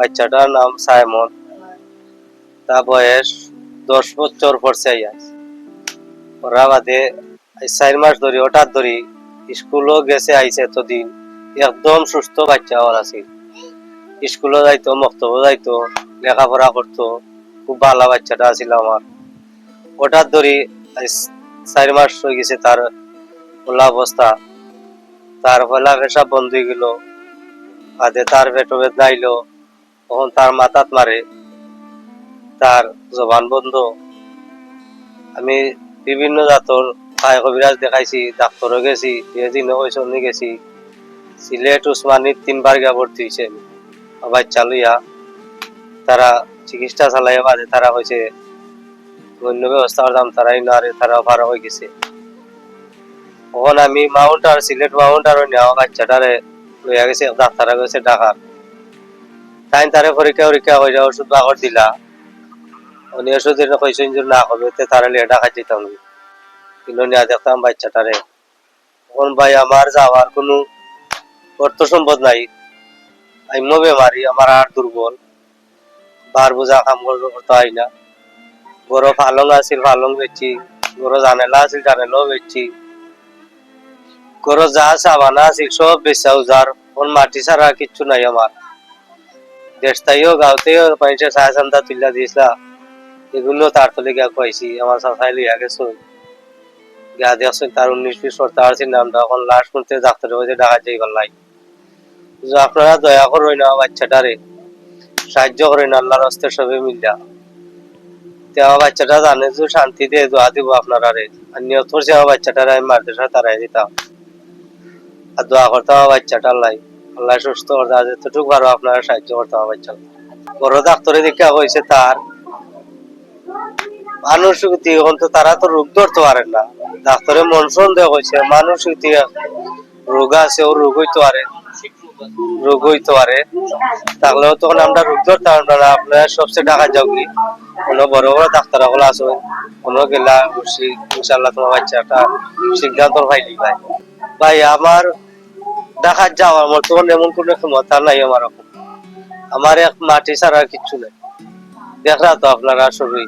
বাচ্চাটার নাম সাইমন। তা বয়স দশ বছর পড়ছে ওরা বাদে চার মাস ধরে হঠাৎ ধরে স্কুলও গেছে, আইছে এতদিন। একদম সুস্থ বাচ্চা ওর আছে। স্কুলও যাইতো, মক্তবও যাইতো, লেখাপড়া করতো। খুব ভালো বাচ্চাটা আছিল আমার। হঠাৎ ধরে চার মাস হয়ে গেছে তার ওলা অবস্থা। তার পয়লা পেশাব বন্ধ হয়ে গেল। বাদে তার পেটো বেদনা আইলো তখন তার মাথাত মারে, তার জবান বন্ধ। আমি বিভিন্ন জাতর খায় কবিরাজ দেখাইছি ডাক্তারও গেছি যেদিন ওইসনে গেছি। সিলেট উসমানির তিনবার গিয়া ভর্তি হয়েছে আমি। বাচ্চা লইয়া তারা চিকিৎসা চালাইয়া বাদে তারা হয়েছে অন্য ব্যবস্থা করতাম তারাই না আরে তারা ভাড়া হয়ে গেছে। তখন আমি মাউন্ট আর সিলেট মাউন্ট আর নেওয়া বাচ্চাটারে লইয়া গেছে ডাক্তারা গেছে ঢাকার তাই তারে পরীক্ষা পরীক্ষা হয়ে যাওয়া ওষুধ বাগর দিলা। উনি ওষুধ এনে কইছেন যে না হবে, তে তারা ঢাকা যেতাম কিন্তু নিয়ে দেখতাম বাচ্চাটারে। তখন ভাই, আমার যাওয়ার কোনো অর্থ সম্পদ নাই। আমিও বেমারি আমার আর দুর্বল। বার বোঝা কাম করতে হয় না। বড় ফালং আছিল ফালং বেচছি বড় জানেলা আছিল জানেলাও বেচছি গরো যা সাবানা আছিল সব বেচা উজার কোন মাটি ছাড়া কিচ্ছু নাই আমার। দেশটাইও গাঁওতেও পাইছে সাহা চান্দা তুলিয়া দিয়েছিলা এগুলো তার তলে গিয়া কয়েছি আমার সাফাই লইয়া গেছো গিয়া দেখছেন তার উনিশ বিশ সপ্তাহ আছে নামটা এখন লাস্ট করতে ডাক্তারের হয়েছে ঢাকা যাই গলাই আপনারা দয়া করবেন না বাচ্চাটারে সাহায্য করেন আল্লাহর হস্তে সবে মিলিয়া। তে আমার বাচ্চাটা জানে যে, শান্তি দিয়ে দোয়া দিব আপনারা রে আর নিয়ত করছে আমার বাচ্চাটারে আমি মাদ্রাসা তারাই দিতাম। আর দোয়া করতাম বাচ্চাটার আল্লাহ সুস্থ আর যতটুকু পারো আপনারা সাহায্য করতে বাচ্চা বড় ডাক্তারে দেখা হয়েছে তার। মানুষ এখন তো তারা তো রোগ ধরতে পারেন না। ডাক্তারে মন সন্দেহ হয়েছে মানুষ রোগ আছে, ও রোগ হইতে পারে, রোগ হইতে পারে। তাহলেও তখন আমরা রোগ ধরতে পারব না, আপনারা সবচেয়ে টাকা যাও কি? কোনো বড় বড় ডাক্তার হল আসো কোনো গেলা ইনশাল্লাহ তোমার বাচ্চাটা সিদ্ধান্ত পাইলি ভাই। ভাই, আমার ঢাকার যাওয়ার মতো এমন কোনো ক্ষমতা নাই আমার আমার এক মাটি ছাড়া কিচ্ছু নাই। দেখরা তো আপনারা সবই।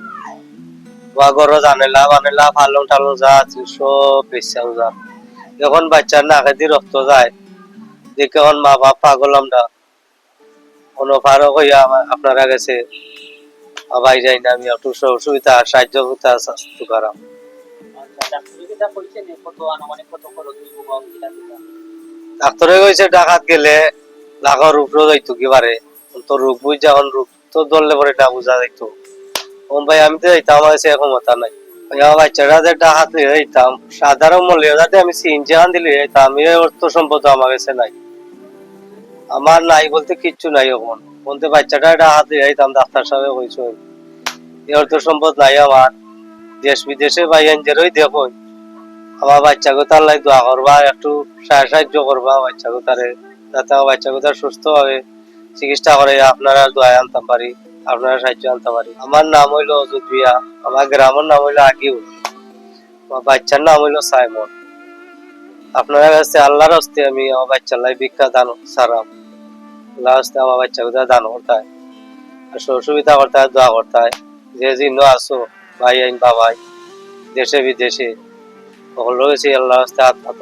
বা জানেলা, বানেলা ফালং টালং যা আছে সব বেচা উজার এখন বাচ্চার নাকে রক্ত যায়। দেখে এখন মা বাপ পাগল আমরা। কোনো ফারো হইয়া আমার- আপনারা গেছে। ভাই যাই না, আমি একটু সুবিধা, সাহায্য করতে স্বাস্থ্য করাম। ডাক্তারে কইছে, ডাকাত গেলে লাখর উপরে যাইতো কি পারে তো রোগ বুঝ যখন রোগ তো ধরলে পরে না বুঝা যাইতো। ওম ভাই, আমি তো যাইতাম, আমার সে ক্ষমতা নাই। বাচ্চারা যে ডাকাত যাইতাম, সাধারণ মূল্য যাতে আমি সিনজি আন দিলে যাইতাম, আমি অর্থ সম্পদ আমার কাছে নাই। আমার নাই বলতে কিচ্ছু নাই এখন। বলতে বাচ্চাটা ডাকাত লিয়ে যাইতাম, ডাক্তার সাহেব কইছো। এই অর্থ সম্পদ নাই আমার। দেশ বিদেশে ভাই, এনজেরই দেখো আমার বাচ্চাকে তার লাই দোয়া করবা? একটু সাহা- সাহায্য করবা বাচ্চাকে তারে যাতে আমার বাচ্চাকে তার সুস্থ হবে চিকিৎসা করে, আপনারা দোয়া আনতে পারি, আপনারা সাহায্য আনতে পারি। আমার নাম হইল বিয়া আমার গ্রামের নাম হইল আগিউ, আমার বাচ্চার নাম হইল সাইমন। আপনারা কাছে আল্লাহর হস্তে আমি আমার বাচ্চার লাই ভিক্ষা দান সারাম আল্লাহর হস্তে আমার বাচ্চাকে তারা দান করতে হয় আর সুবিধা করতে হয় দোয়া করতে হয় যে জিন্ন আসো ভাই আইন বাবাই, দেশে বিদেশে। o lo decía la estatua,